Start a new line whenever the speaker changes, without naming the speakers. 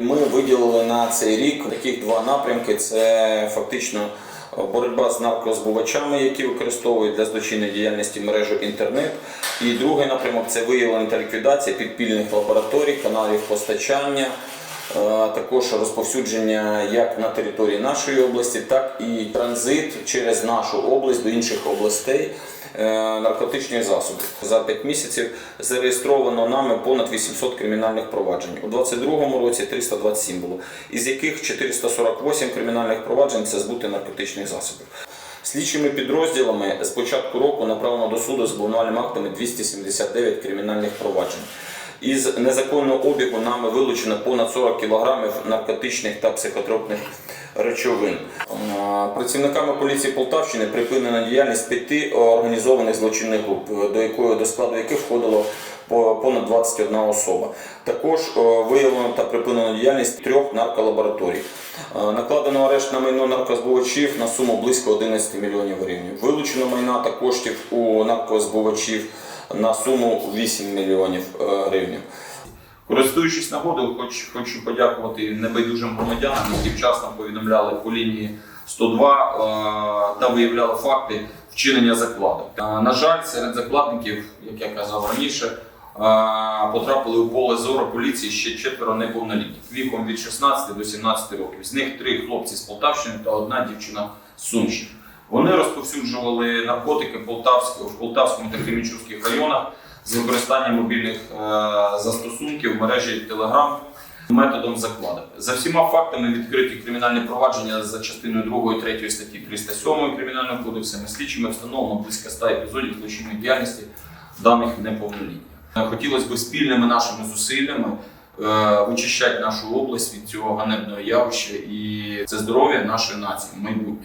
Ми виділили на цей рік таких два напрямки: це фактично боротьба з наркозбувачами, які використовують для злочинної діяльності мережу інтернет. І другий напрямок це виявлення та ліквідація підпільних лабораторій, каналів постачання. Е, Також розповсюдження як на території нашої області, так і транзит через нашу область до інших областей е, наркотичних засобів. За 5 місяців зареєстровано нами понад 800 кримінальних проваджень. У 2022 році 327 було, із яких 448 кримінальних проваджень це збути наркотичних засобів. Слідчими підрозділами з початку року направлено до суду з обвинувальними актами 279 кримінальних проваджень. Із незаконного обігу нами вилучено понад 40 кілограмів наркотичних та психотропних речовин. Працівниками поліції Полтавщини припинена діяльність п'яти організованих злочинних груп, е, до якої до складу яких входило по- понад 21 особа. Також е, виявлено та припинено діяльність трьох нарколабораторій. Е, Накладено арешт на майно наркозбувачів на суму близько 11 мільйонів гривень. Вилучено майна та коштів у наркозбувачів на суму 8 мільйонів е, гривень. Користуючись нагодою, хоч, хочу подякувати небайдужим громадянам, які вчасно повідомляли по лінії 102 е, та виявляли факти вчинення закладу. Е, На жаль, серед закладників, як я казав раніше, потрапили у поле зору поліції ще четверо неповнолітніх віком від 16 до 17 років. З них три хлопці з Полтавщини та одна дівчина з Сумщини. Вони розповсюджували наркотики Полтавського, в Полтавському та Кремінчуцьких районах з використанням мобільних е, застосунків в мережі Telegram методом закладу. За всіма фактами відкриті кримінальні провадження за частиною 2 3 статті 307 Кримінального кодексу слідчими встановлено близько 100 епізодів злочинної діяльності даних неповнолітніх. Е, Хотілося б спільними нашими зусиллями е, вичищати нашу область від цього ганебного явища і це здоров'я нашої нації в майбутньому.